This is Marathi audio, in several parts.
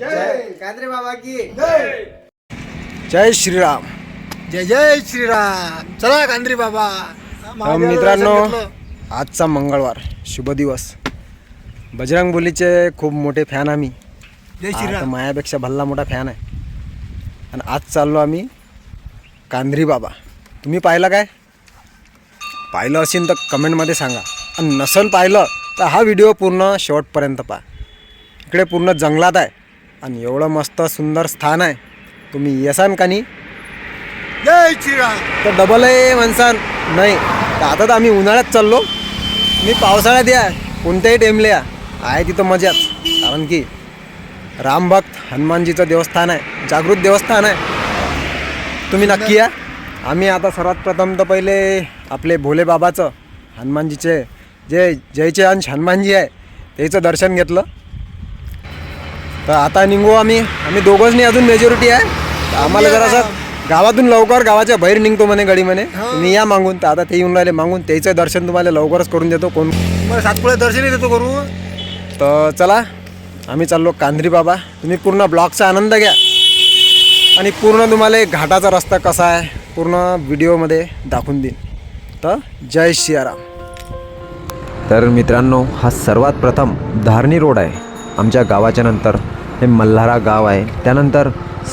कांद्रे बाबा की? जय. श्रीराम. जय जय श्रीराम. चला गांधी बाबा. तर मित्रांनो आजचा मंगळवार शुभ दिवस. बजरंग बोलीचे खूप मोठे फॅन आम्ही. जय श्रीराम. मायापेक्षा भल्ला मोठा फॅन आहे. आणि आज चाललो आम्ही कांद्री बाबा. तुम्ही पाहिलं काय? पाहिलं असेल तर कमेंटमध्ये सांगा. आणि नसेल पाहिलं तर हा व्हिडिओ पूर्ण शेवटपर्यंत पहा. इकडे पूर्ण जंगलात आहे. आणि एवढं मस्त सुंदर स्थान आहे. तुम्ही येसान का नाही? जय श्रीराम. तर डबल आहे म्हणसान नाही तर आता तर आम्ही उन्हाळ्यात चाललो. मी पावसाळ्यात या कोणत्याही टेमले या. आहे तिथं मजाच. कारण की रामभक्त हनुमानजीचं देवस्थान आहे. जागृत देवस्थान आहे. तुम्ही नक्की या. आम्ही आता सर्वात प्रथम तर पहिले आपले भोले बाबाचं हनुमानजीचे जे जयचे अंश हनुमानजी आहे त्याचं दर्शन घेतलं. तर आता निघू आम्ही. आम्ही दोघंच नाही अजून मेजॉरिटी आहे. तर आम्हाला जरासं गावातून लवकर गावाच्या बाहेर निघतो म्हणे गडी म्हणे तुम्ही या मागून तर आता ते येऊन राहिले मागून. त्याचं दर्शन तुम्हाला लवकरच करून देतो. कोण सातपुळे दर्शनही देतो करू. तर चला आम्ही चाललो कांद्री बाबा. तुम्ही पूर्ण ब्लॉगचा आनंद घ्या. आणि पूर्ण तुम्हाला एक घाटाचा रस्ता कसा आहे पूर्ण व्हिडिओमध्ये दाखवून देईन. तर जय सियाराम. तर मित्रांनो हा सर्वात प्रथम धारणी रोड आहे. आमच्या गावाच्या नंतर हे मल्हारा गाव आहे. त्यानंतर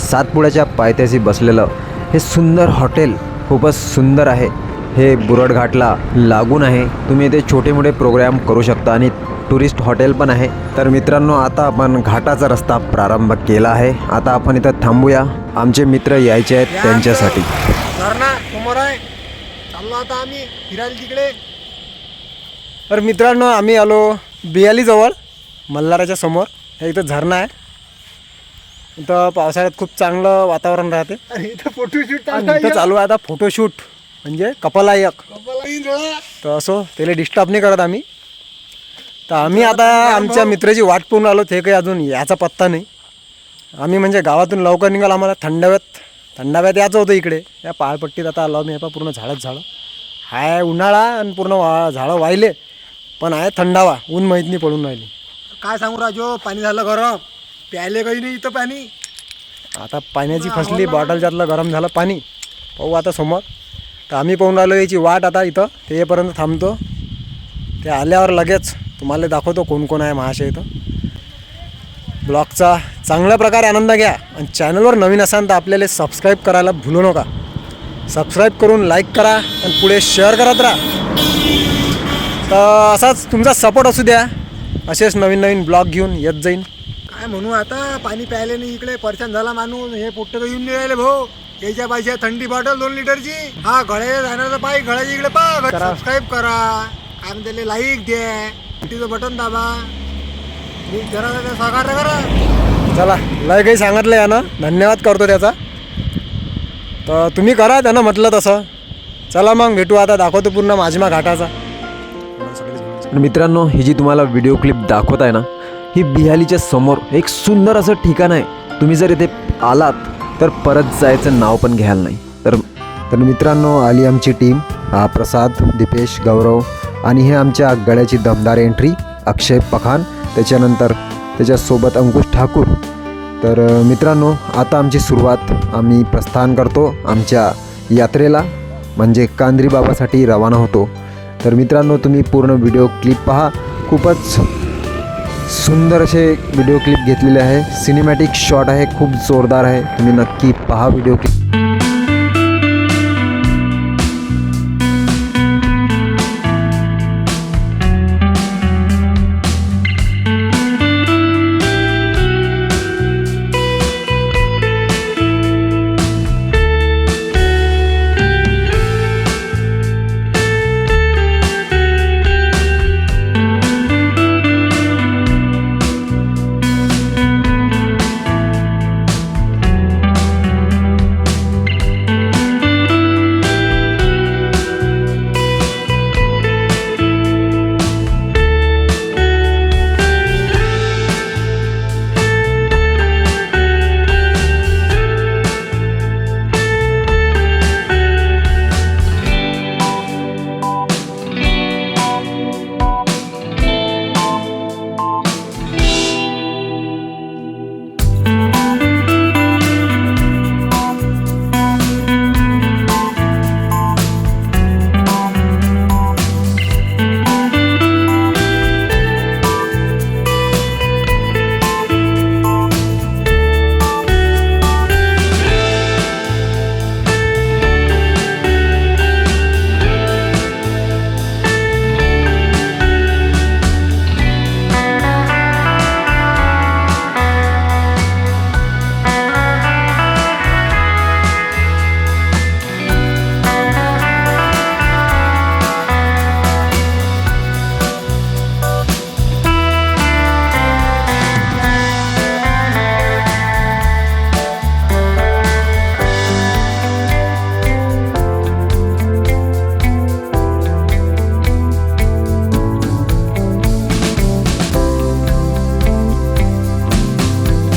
सातपुड्याच्या पायथ्याशी बसलेलं हे सुंदर हॉटेल खूपच सुंदर आहे. हे बुरड घाटला लागून आहे. तुम्ही इथे छोटे मोठे प्रोग्राम करू शकता आणि टुरिस्ट हॉटेल पण आहे. तर मित्रांनो आता आपण घाटाचा रस्ता प्रारंभ केला आहे. आता आपण इथं थांबूया. आमचे मित्र यायचे आहेत त्यांच्यासाठी. आता आम्ही. फिरायला तिकडे. तर मित्रांनो आम्ही आलो बियालीजवळ मल्हाराच्या समोर. हे इथं झरणा आहे. इथं पावसाळ्यात खूप चांगलं वातावरण राहते. आणि इथं फोटोशूट आणि इथं चालू आहे आता फोटोशूट म्हणजे कपलायक. तर असो त्याला डिस्टर्ब नाही करत आम्ही. तर आम्ही आता आमच्या मित्राची वाट पाहून आलो ते काही अजून याचा पत्ता नाही. आम्ही म्हणजे गावातून लवकर निघालो आम्हाला थंडाव्यात थंडाव्यात यायचं होतं इकडे. या पहाडपट्टीत आता आलो मी पूर्ण झाडच झाडं. हाय उन्हाळा आणि पूर्ण वा झाडं वाहिले पण आहे थंडावा ऊन माहीत नाही पडून राहिली. काय सांगू राजो पाणी झालं गरम. प्यायले काही नाही इथं पाणी. आता पाण्याची फसली बॉटलच्यातलं गरम झालं पाणी. पाहू आता समोर. तर आम्ही पाहून राहिलो याची वाट आता इथं. ते येईपर्यंत थांबतो. ते आल्यावर लगेच तुम्हाला दाखवतो कोण कोण आहे महाशय इथं. ब्लॉगचा चांगल्या प्रकारे आनंद घ्या आणि चॅनलवर नवीन असाल तर आपल्याला सबस्क्राईब करायला भूलू नका. सबस्क्राईब करून लाईक करा आणि पुढे शेअर करत राहा. तर असाच तुमचा सपोर्ट असू द्या. असेच नवीन नवीन ब्लॉग घेऊन येत जाईन. काय म्हणू आता? पाणी प्यायले नाही इकडे. परेशान झाला माणूस. हे पोट्ट येऊन नाही राहिले भाऊ. याच्या पाहिजे थंडी बॉटल दोन लिटरची. हा गळे जाण्याचा पाय गळ्याच्या इकडे पा करा. सबस्क्राईब करा. काय म्हणते लाईक द्या घंटीचं बटन दाबा. मी जरा जरा सहकार्य करा. चला लय काही सांगितलं यानं. धन्यवाद करतो त्याचा. तर तुम्ही करा त्यानं म्हटलं तसं. चला मग भेटू आता. दाखवतो पूर्ण माझिमा घाटाचा. आणि मित्रांनो ही जी तुम्हाला व्हिडिओ क्लिप दाखवत आहे ना ही बिहालीच्या समोर एक सुंदर असं ठिकाण आहे. तुम्ही जर इथे आलात तर परत जायचं नाव पण घ्याल नाही. तर तर मित्रांनो आली आमची टीम हा प्रसाद दीपेश गौरव आणि हे आमच्या गळ्याची दमदार एंट्री अक्षय पखान त्याच्यानंतर त्याच्यासोबत अंकुश ठाकूर. तर मित्रांनो आता आमची सुरुवात आम्ही प्रस्थान करतो आमच्या यात्रेला. म्हणजे कांद्री बाबासाठी रवाना होतो. तर मित्रांनो तुम्ही पूर्ण व्हिडिओ क्लिप पहा. खूपच सुंदर असे व्हिडिओ क्लिप घेतलेले आहे. सिनेमॅटिक शॉट आहे. खूप जोरदार आहे. तुम्ही नक्की पहा व्हिडिओ क्लिप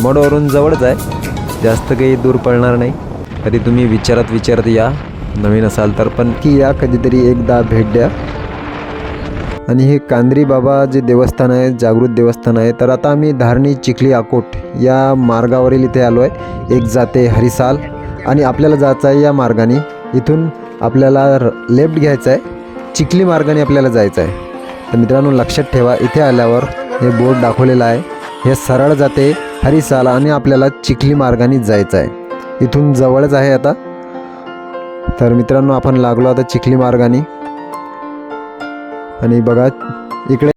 मोडवरून जवळच आहे. जास्त काही दूर पडणार नाही. तरी तुम्ही विचारत विचारत या. नवीन असाल तर पण की या कधीतरी एकदा भेट द्या. आणि हे कांद्री बाबा जे देवस्थान आहे जागृत देवस्थान आहे तर आता आम्ही धारणी चिखली आकोट या मार्गावरील इथे आलो आहे एक जाते हरिसाल. आणि आपल्याला जायचं आहे या मार्गाने. इथून आपल्याला र- लेफ्ट घ्यायचं आहे. चिखली मार्गाने आपल्याला जायचं आहे. तर मित्रांनो लक्षात ठेवा इथे आल्यावर हे बोर्ड दाखवलेलं आहे. हे सरळ जाते. हरिसाल आणि आपल्याला चिखली मार्गाने जायचं आहे. इथून जवळच आहे आता. तर मित्रांनो आपण लागलो आता चिखली मार्गाने. आणि बघा इकडे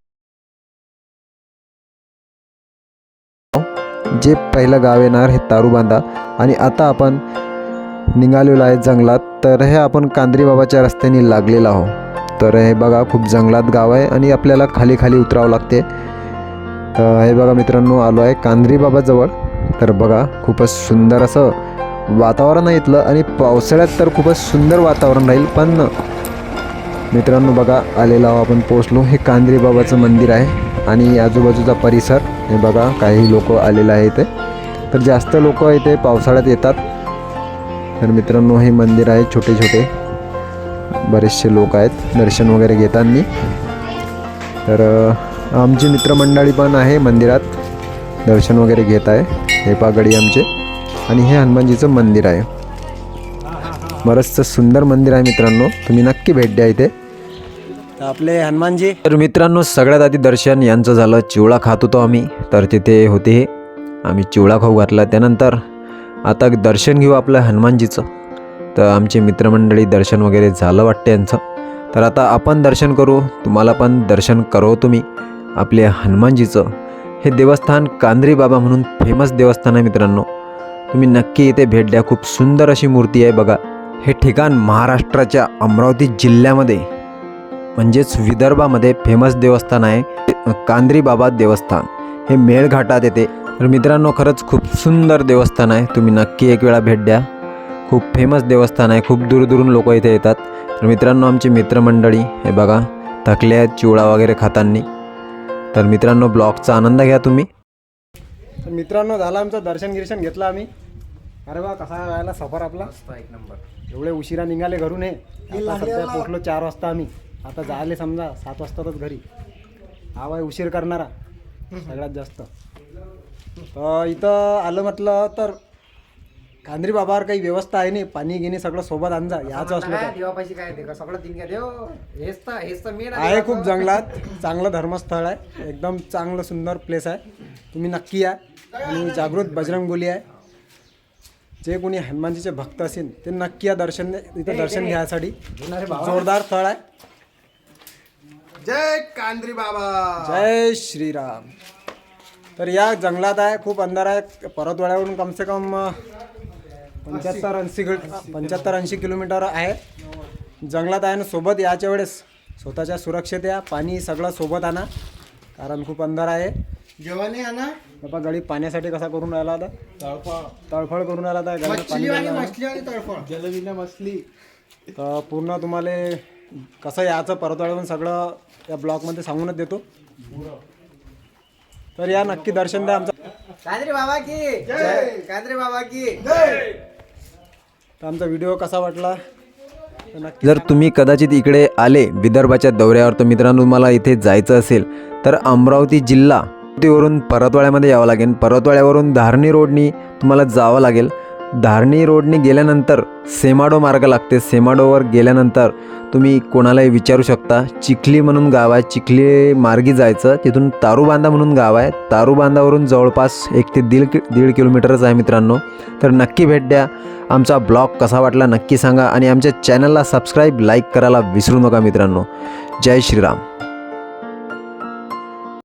जे पहिलं गाव येणार हे तारुबांधा आणि आता आपण निघालेलो आहे जंगलात. तर हे आपण कांद्री बाबाच्या रस्त्याने लागलेलो आहोत. तर हे बघा खूप जंगलात गाव आहे आणि आपल्याला खाली खाली उतरावं लागते. तर हे बघा मित्रांनो आलो आहे कांद्री बाबाजवळ तर बघा खूपच सुंदर असं वातावरण आहे इथलं आणि पावसाळ्यात तर खूपच सुंदर वातावरण राहील पण मित्रांनो बघा आलेलो आपण पोचलो हे कांद्री बाबाचं मंदिर आहे आणि आजूबाजूचा परिसर. हे बघा काही लोक आलेलं आहे इथे. तर जास्त लोक इथे पावसाळ्यात येतात. तर मित्रांनो हे मंदिर आहे छोटे छोटे बरेचसे लोक आहेत दर्शन वगैरे घेताना. तर आमची मित्रमंडळी पण आहे मंदिरात. दर्शन वगैरे घेत आहे. हे पागडी आमचे. आणि हे हनुमानजीचं मंदिर आहे. बरंचसं सुंदर मंदिर आहे मित्रांनो. तुम्ही नक्की भेट द्या इथे. आपले हनुमानजी. तर मित्रांनो सगळ्यात आधी दर्शन. यांचं झालं चिवळा खात होतो आम्ही. तर तिथे होते हे. आम्ही चिवळा खाऊ घातला. त्यानंतर आता दर्शन घेऊ आपलं हनुमानजीचं. तर आमची मित्रमंडळी दर्शन वगैरे झालं वाटतं यांचं. तर आता आपण दर्शन करू. तुम्हाला पण दर्शन करो तुम्ही. आपल्या हनुमानजीचं. हे देवस्थान कांद्री बाबा म्हणून फेमस देवस्थान आहे मित्रांनो. तुम्ही नक्की इथे भेट द्या. खूप सुंदर अशी मूर्ती आहे बघा. हे ठिकाण महाराष्ट्राच्या अमरावती जिल्ह्यामध्ये म्हणजेच विदर्भामध्ये फेमस देवस्थान आहे. कांद्री बाबा देवस्थान. हे मेळघाटात येते. तर मित्रांनो खरंच खूप सुंदर देवस्थान आहे. तुम्ही नक्की एक वेळा भेट द्या. खूप फेमस देवस्थान आहे. खूप दूरदूरून लोक इथे येतात. तर मित्रांनो आमची मित्रमंडळी हे बघा थकल्या चिवडा वगैरे खाताना तर मित्रांनो ब्लॉगचा आनंद घ्या तुम्ही. तर मित्रांनो झालं आमचं दर्शन गिर्शन घेतलं आम्ही. अरे बा कसा राहिला सफर आपला. एक नंबर. एवढे उशिरा निघाले घरून हे. आता सध्या पोचलो चार वाजता आम्ही. आता जायले समजा सात वाजतातच घरी. हा बाय उशीर करणारा. सगळ्यात जास्त. तर इथं आलं म्हटलं तर कांद्री बाबावर काही व्यवस्था आहे नाही पाणी गिनी सगळं सोबत आणजा याचं असलं तर देवापाशी काय सगळं दिन देव हेच तर हेच तर मेन आहे खूप जंगलात चांगलं धर्मस्थळ आहे एकदम चांगलं सुंदर प्लेस आहे. तुम्ही नक्की या. आणि जागृत बजरंग बोली आहे. जे कोणी हनुमानजीचे भक्त असेल ते नक्की या दर्शन इथं दर्शन घ्यायसाठी जोरदार स्थळ आहे. जय कांद्री बाबा. जय श्रीराम. तर या जंगलात आहे खूप अंधार आहे. परतवाड्यावरून कमसे कम पंच्याहत्तर ऐंशी किलो पंच्याहत्तर ऐंशी किलोमीटर आहे. जंगलात आहे ना सोबत याच्या वेळेस. स्वतःच्या सुरक्षेत या पाणी सगळं सोबत आणा. कारण खूप अंधार आहे. जेवण आणा. बाबा गडी पाण्यासाठी कसा करून राहिला होता तळफळ. तळफळ करून राहिला होता पाणी मछली तळफळ. तर पूर्ण तुम्हाला कसं याचं परतवाड्यावरून सगळं या ब्लॉगमध्ये सांगूनच देतो. तर या नक्की दर्शन द्या आमचं. कांद्रे बाबा की. कांद्रे बाबा की. तर आमचा व्हिडिओ कसा वाटला? जर तुम्ही कदाचित इकडे आले विदर्भाच्या दौऱ्यावर तर मित्रांनो तुम्हाला इथे जायचं असेल तर अमरावती जिल्हा वरून परतवाड्यामध्ये यावं लागेल. परतवाड्यावरून धारणी रोडनी तुम्हाला जावं लागेल. धारणी रोडने गेल्यानंतर सेमाडो मार्ग लागते. सेमाडोवर गेल्यानंतर तुम्ही कोणालाही विचारू शकता. चिखली म्हणून गाव आहे. चिखली मार्गी जायचं. तिथून तारूबांधा म्हणून गाव आहे. तारूबांधावरून जवळपास एक ते दीड कि दीड किलोमीटरच आहे मित्रांनो. तर नक्की भेट द्या. आमचा ब्लॉग कसा वाटला नक्की सांगा. आणि आमच्या चॅनलला सबस्क्राईब लाईक करायला विसरू नका मित्रांनो. जय श्रीराम.